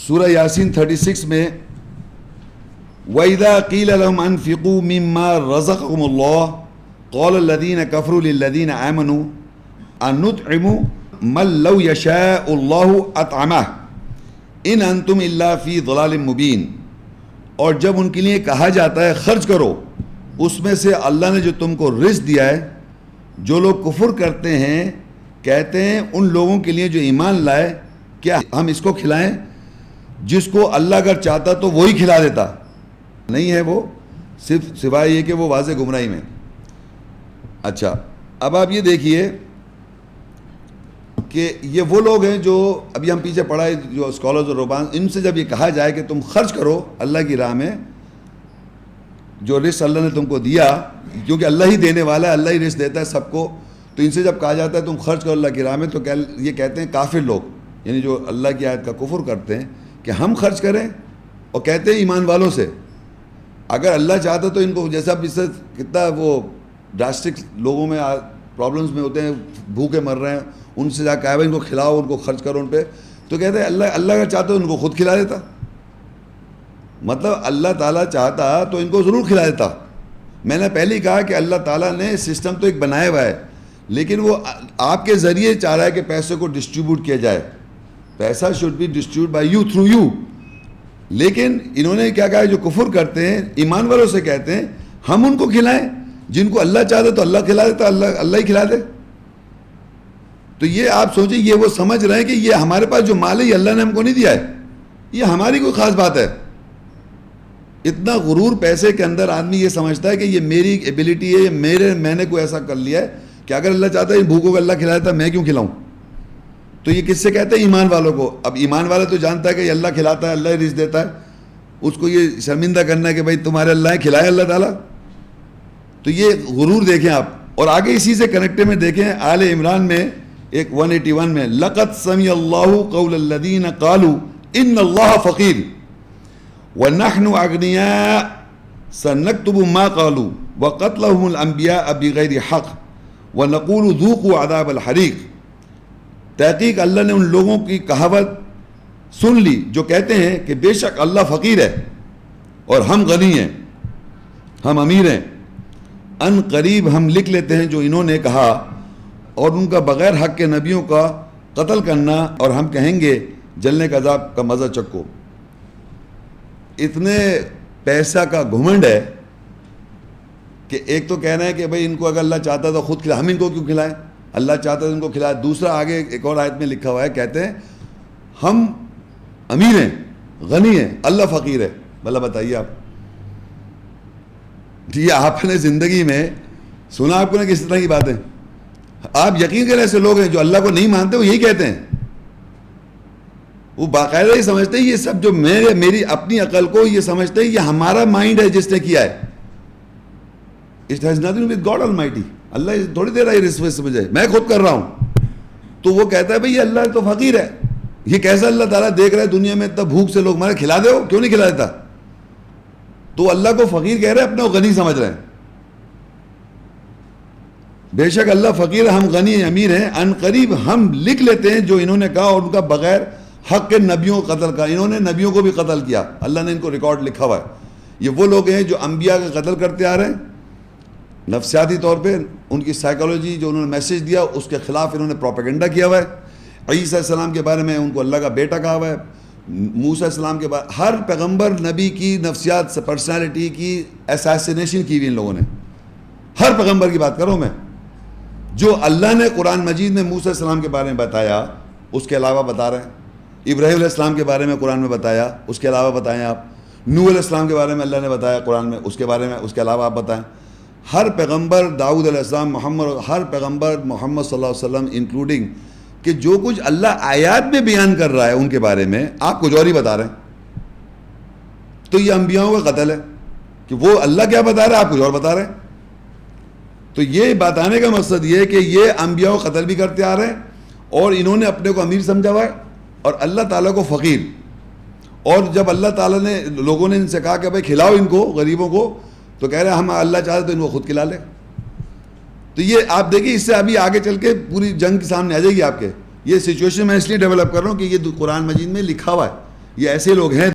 सूरह यासीन 36 में, वैदा कील अनफ़िकू मम्मा रज़क़ुमुल्लाह कौल लदीन कफरू लदीन आमनु अनुतमु मल्लौ यशाउल्लाहु अतअमा इन अंतुम फ़ी मुबीन। और जब उनके लिए कहा जाता है खर्च करो, उसमें से अल्लाह ने जो तुमको रिस्क दिया है, जो लोग कुफर करते हैं, कहते हैं, उन लोगों के लिए जो ईमान लाए, क्या हम इसको खिलाएँ? जिसको अल्लाह अगर चाहता तो वही खिला देता। नहीं है वो, सिर्फ़ सिवाय ये कि वो वाज गुमराही में। अच्छा अब आप ये देखिए कि ये वो लोग हैं जो अभी हम पीछे पढ़ाए जो स्कॉलर्स और रोबान, इनसे जब ये कहा जाए कि तुम खर्च करो अल्लाह की राह में, जो रिस्क अल्लाह ने तुमको दिया क्योंकि अल्लाह ही देने वाला है, अल्लाह ही रिस्क देता है सबको तो इनसे जब कहा जाता है तुम खर्च करो अल्लाह की राह में तो कह ये कहते हैं काफिर लोग, यानी जो अल्लाह की आयत का कुफर करते हैं कि हम खर्च करें और कहते हैं ईमान वालों से, अगर अल्लाह चाहता तो इनको जैसा इससे कितना वो ड्रास्टिक लोगों में प्रॉब्लम्स में होते हैं, भूखे मर रहे हैं, उनसे जा कहा इनको खिलाओ, उनको खर्च करो उन पर तो कहते हैं, अल्लाह अल्लाह अगर चाहता तो उनको खुद खिला देता। मतलब अल्लाह ताला चाहता तो इनको ज़रूर खिला देता। मैंने पहले ही कहा कि अल्लाह ताला ने सिस्टम तो एक बनाया हुआ है, लेकिन वो आपके ज़रिए चाह रहा है कि पैसे को डिस्ट्रीब्यूट किया जाए। पैसा should be distribute by you through you लेकिन इन्होंने क्या कहा जो कुफर करते हैं, ईमान वालों से कहते हैं, हम उनको खिलाएँ। जिनको अल्लाह चाहते तो अल्लाह खिला देता अल्लाह अल्लाह ही खिला दे। तो ये आप सोचिए, ये वो समझ रहे हैं कि ये हमारे पास जो माल है, ये अल्लाह ने हमको नहीं दिया है। ये हमारी कोई ख़ास बात है। इतना गुरूर पैसे के अंदर आदमी ये समझता है कि ये मेरी एबिलिटी है, ये मेरे मैंने कोई ऐसा कर लिया है कि अगर अल्लाह चाहता है भूखों को अल्लाह खिला देता, मैं क्यों खिलाऊं? तो ये किससे कहते हैं? ईमान वालों को। अब ईमान वाला तो जानता है कि अल्लाह खिलाता है, अल्लाह रिज देता है। उसको ये शर्मिंदा करना है कि भाई तुम्हारे अल्लाह खिलाए अल्लाह ताला। तो ये गुरूर देखें आप। और आगे इसी से कनेक्टेड में देखें, आल इमरान में, एक 181 में लक़त समी अल्लाह कौलदीन कालू इन अल्लाह फ़कीर। व नहन अगनिया सनकतुब मा कालू, व कतलबिया अबी गैर हक़, व नकूल दूक अदाब हरीक। तहकीक अल्लाह ने उन लोगों की कहावत सुन ली, जो कहते हैं कि बेशक अल्लाह फ़कीर है और हम गनी हैं, हम अमीर हैं। अन करीब हम लिख लेते हैं जो इन्होंने कहा और उनका बग़ैर हक के नबियों का कत्ल करना और हम कहेंगे जलने का अजाब का मज़ा चक्को इतने पैसा का घुमंड है कि एक तो कहना है कि भाई इनको अगर अल्लाह चाहता तो खुद खिला, हम इनको क्यों खिलाएँ? अल्लाह चाहता तो उनको खिलाए। दूसरा आगे एक और आयत में लिखा हुआ है, कहते हैं, हम अमीर हैं, गनी हैं, अल्लाह फ़कीर है। भला बताइए आप। ये आपने ज़िंदगी में सुना आपको ना किस तरह की बातें? आप यकीन करें ऐसे लोग हैं जो अल्लाह को नहीं मानते, वो यही कहते हैं। वो बाकायदा ही समझते हैं, ये सब जो मेरे, मेरी अपनी अकल को, ये समझते हैं, ये हमारा माइंड है जिसने किया है। It has nothing with God almighty Allah थोड़ी देर आई रिश्वत से मुझे मैं खुद कर रहा हूँ। तो वो कहता है, भाई अल्लाह तो फ़कीर है। ये कैसा अल्लाह ताला देख रहा है दुनिया में, इतना भूख से लोग मारे, खिला दे क्यों नहीं खिला देता? तो अल्लाह को फ़कीर कह रहे हैं, अपने गनी समझ रहे हैं। बेशक अल्लाह फ़कीर, हम गनी अमीर हैं। अन करीब हम लिख लेते हैं जो इन्होंने कहा, और उनका बगैर हक के नबियों को कत्ल का इन्होंने नबियों को भी कत्ल किया। अल्लाह ने इनको रिकॉर्ड लिखा हुआ है। ये वो लोग हैं जो अम्बिया का कत्ल करते आ रहे हैं। नफसियाती तौर पे उनकी साइकोलॉजी जो उन्होंने मैसेज दिया, उसके ख़िलाफ़ इन्होंने प्रोपेगेंडा किया हुआ है। ईसीम के बारे में उनको अल्लाह का बेटा कहा हुआ है। मूसा के बाद हर पैगंबर नबी की नफसियात पर्सनैलिटी की एसासीनेशन की हुई इन लोगों ने। हर पैगंबर की बात करो मैं। जो अल्लाह ने कुरान मजीद में मूसा के बारे में बताया, उसके अलावा बता रहे हैं। इब्राहिम के बारे में कुरान में बताया, उसके अलावा बताएँ आप। नू इस्लाम के बारे में अल्लाह ने बताया कुरान में, उसके बारे में, उसके अलावा आप बताएँ। हर पैगंबर दाऊद अलैहिस्सलाम मोहम्मद, हर पैगंबर मोहम्मद सल्लल्लाहु अलैहि वसल्लम इंक्लूडिंग कि जो कुछ अल्लाह आयात में बयान कर रहा है उनके बारे में, आप कुछ और ही बता रहे हैं। तो ये अम्बियाओं का कत्ल है कि वो अल्लाह क्या बता रहा है, आप कुछ और बता रहे हैं। तो ये बताने का मकसद ये है कि ये अम्बियाओं कत्ल भी करते आ रहे हैं और इन्होंने अपने को अमीर समझा हुआ है और अल्लाह ताला को फ़कीर। और जब अल्लाह ताला ने, लोगों ने इनसे कहा कि भाई खिलाओ इनको, गरीबों को तो कह रहे हम अल्लाह चाहते तो इनको खुद खिला ले। तो ये आप देखिए, इससे अभी आगे चल के पूरी जंग के सामने आ जाएगी आपके। ये सिचुएशन मैं इसलिए डेवलप कर रहा हूँ कि ये कुरान मजीद में लिखा हुआ है। ये ऐसे लोग हैं